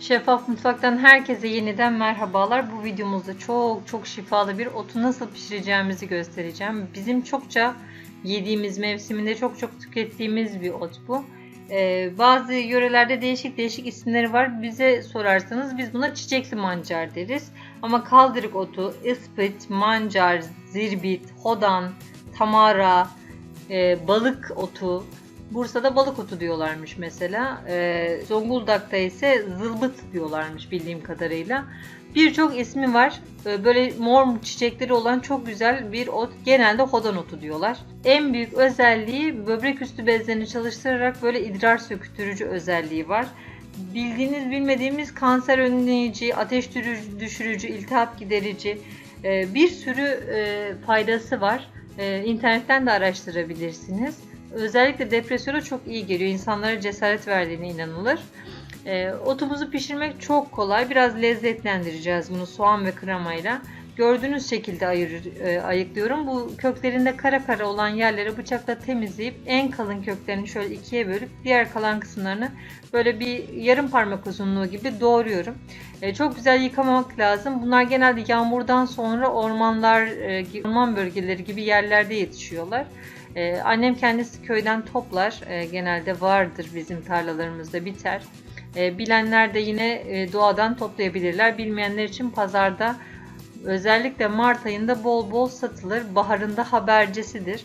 Şeffaf Mutfak'tan herkese yeniden merhabalar. Bu videomuzda çok çok şifalı bir otu nasıl pişireceğimizi göstereceğim. Bizim çokça yediğimiz, mevsiminde çok çok tükettiğimiz bir ot bu. Ee, bazı yörelerde değişik değişik isimleri var. Bize sorarsanız biz buna çiçekli mancar deriz. Ama kaldırık otu, ıspıt, mancar, zirbit, hodan, tamara, e, balık otu, Bursa'da balık otu diyorlarmış mesela. Ee, Zonguldak'ta ise zılbıt diyorlarmış bildiğim kadarıyla. Birçok ismi var. Ee, böyle mor çiçekleri olan çok güzel bir ot. Genelde hodan otu diyorlar. En büyük özelliği böbrek üstü bezlerini çalıştırarak böyle idrar sökütürücü özelliği var. Bildiğiniz bilmediğimiz kanser önleyici, ateş düşürücü, iltihap giderici e, bir sürü e, faydası var. E, İnternetten de araştırabilirsiniz. Özellikle depresyona çok iyi geliyor. İnsanlara cesaret verdiğine inanılır. E, otumuzu pişirmek çok kolay. Biraz lezzetlendireceğiz bunu soğan ve kremayla. Gördüğünüz şekilde ayır, e, ayıklıyorum. Bu köklerinde kara kara olan yerleri bıçakla temizleyip en kalın köklerini şöyle ikiye bölüp diğer kalan kısımlarını böyle bir yarım parmak uzunluğu gibi doğruyorum. E, çok güzel yıkamamak lazım. Bunlar genelde yağmurdan sonra ormanlar, e, orman bölgeleri gibi yerlerde yetişiyorlar. Ee, annem kendisi köyden toplar. Ee, genelde vardır bizim tarlalarımızda biter. Ee, bilenler de yine e, doğadan toplayabilirler. Bilmeyenler için pazarda özellikle Mart ayında bol bol satılır. Baharında habercisidir.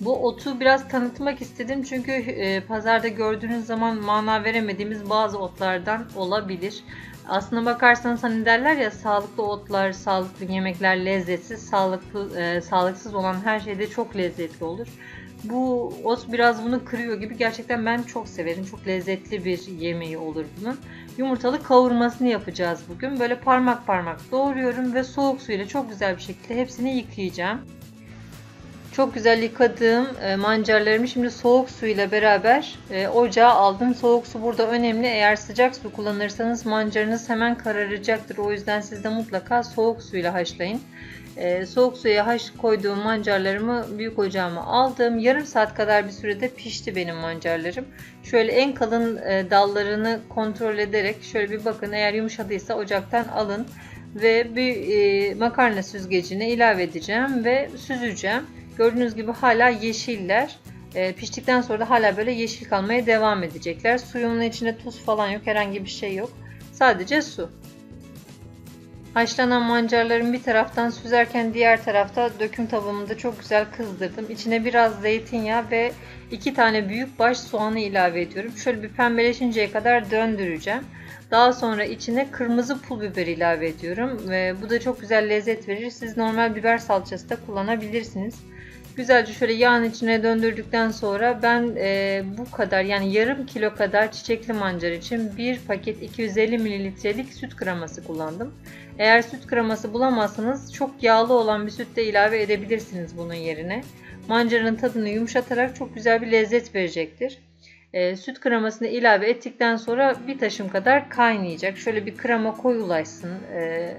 Bu otu biraz tanıtmak istedim çünkü e, pazarda gördüğünüz zaman mana veremediğimiz bazı otlardan olabilir. Aslına bakarsanız hani derler ya sağlıklı otlar, sağlıklı yemekler lezzetsiz, sağlıklı e, sağlıksız olan her şey de çok lezzetli olur. Bu ot biraz bunu kırıyor gibi. Gerçekten ben çok severim. Çok lezzetli bir yemeği olur bunun. Yumurtalı kavurmasını yapacağız bugün. Böyle parmak parmak doğruyorum ve soğuk suyla çok güzel bir şekilde hepsini yıkayacağım. Çok güzel yıkadığım e, mancarlarımı şimdi soğuk suyla beraber e, ocağa aldım. Soğuk su burada önemli. Eğer sıcak su kullanırsanız mancarınız hemen kararacaktır. O yüzden siz de mutlaka soğuk suyla haşlayın. E, soğuk suya haş koyduğum mancarlarımı büyük ocağıma aldım. Yarım saat kadar bir sürede pişti benim mancarlarım. Şöyle en kalın dallarını kontrol ederek şöyle bir bakın eğer yumuşadıysa ocaktan alın. Ve bir makarna süzgecine ilave edeceğim ve süzeceğim. Gördüğünüz gibi hala yeşiller. E, piştikten sonra da hala böyle yeşil kalmaya devam edecekler. Suyunun içinde tuz falan yok. Herhangi bir şey yok. Sadece su. Haşlanan mancarların bir taraftan süzerken diğer tarafta döküm tavamında çok güzel kızdırdım. İçine biraz zeytinyağı ve iki tane büyük baş soğanı ilave ediyorum. Şöyle bir pembeleşinceye kadar döndüreceğim. Daha sonra içine kırmızı pul biber ilave ediyorum. Ve bu da çok güzel lezzet verir. Siz normal biber salçası da kullanabilirsiniz. Güzelce şöyle yağın içine döndürdükten sonra ben e, bu kadar yani yarım kilo kadar çiçekli mancar için bir paket 250 mililitrelik süt kreması kullandım. Eğer süt kreması bulamazsanız çok yağlı olan bir süt de ilave edebilirsiniz bunun yerine. Mancarın tadını yumuşatarak çok güzel bir lezzet verecektir. E, süt kremasını ilave ettikten sonra bir taşım kadar kaynayacak. Şöyle bir krema koyulaşsın, e,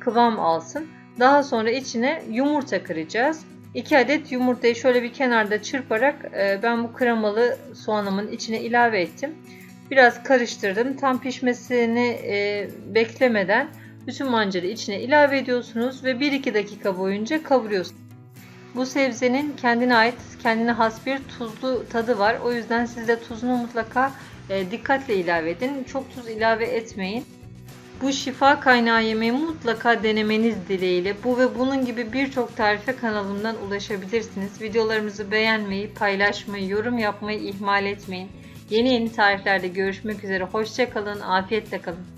kıvam alsın. Daha sonra içine yumurta kıracağız. 2 adet yumurtayı şöyle bir kenarda çırparak e, ben bu kremalı soğanımın içine ilave ettim. Biraz karıştırdım. Tam pişmesini e, beklemeden bütün mancarı içine ilave ediyorsunuz ve 1-2 dakika boyunca kavuruyorsunuz. Bu sebzenin kendine ait, kendine has bir tuzlu tadı var. O yüzden siz de tuzunu mutlaka e, dikkatle ilave edin. Çok tuz ilave etmeyin. Bu şifa kaynağı yemeği mutlaka denemeniz dileğiyle. Bu ve bunun gibi birçok tarife kanalımdan ulaşabilirsiniz. Videolarımızı beğenmeyi, paylaşmayı, yorum yapmayı ihmal etmeyin. Yeni yeni tariflerde görüşmek üzere. Hoşçakalın, afiyetle kalın.